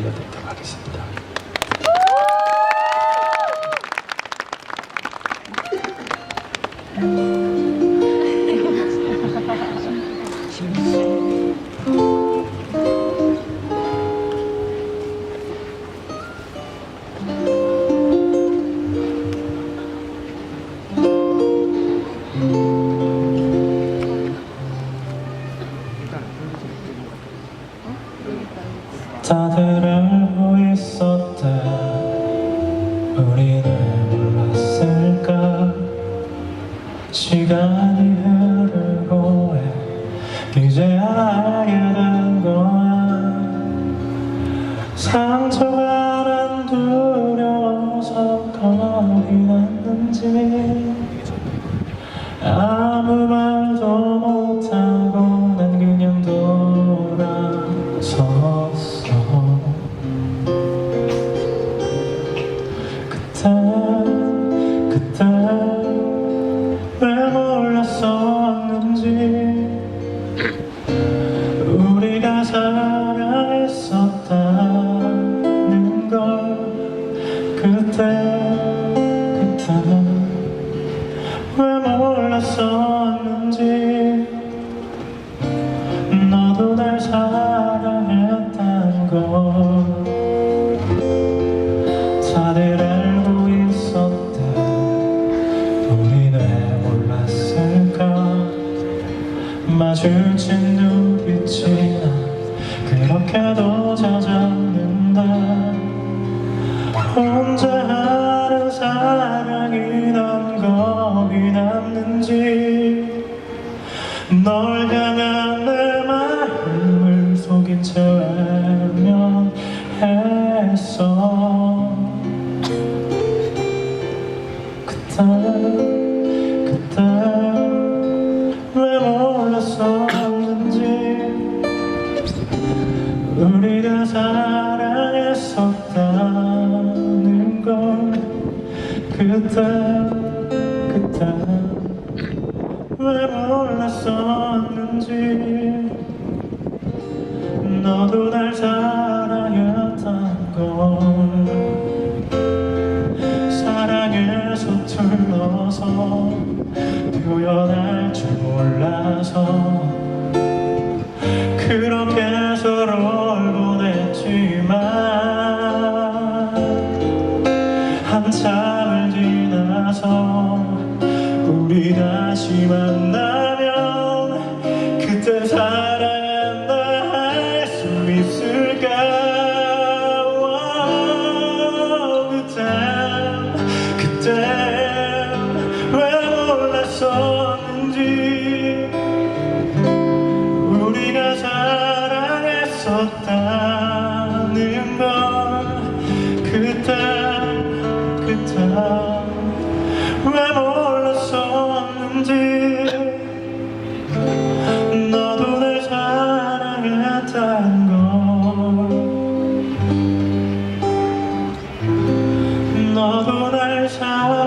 들려드리도록 하겠습니다. 알 시간이 흐르고 해 이제야 알게 된 거야. 상처가 난 두려워서 겁이 났는지. 아무 말도 못하고 난 그냥 돌아섰어 그때 그때 왜 몰랐었는지 너도 날 사랑했단 걸 다들 알고 있었대. 우리 왜 몰랐을까? 마주친 눈빛이 난 그렇게도 잦았는데 혼자 하는 사랑이 난 겁이 났는지 널 향한 내 마음을 속인 채 외면했어. 그때 그때 그때 왜 몰랐었는지. 너도 날 사랑했던 걸. 사랑에 서툴러서 표현할 줄 몰라서. 그렇게 서로를 보냈지만 한참 나서 우리 다시 만나면 그때 사랑한다 할 수 있 을까？그때 그때 왜 몰랐었는지 우리가 사랑했었다는 걸 그때 그때 왜 몰랐었는지 너도 날 사랑했다는 너도 날 사랑.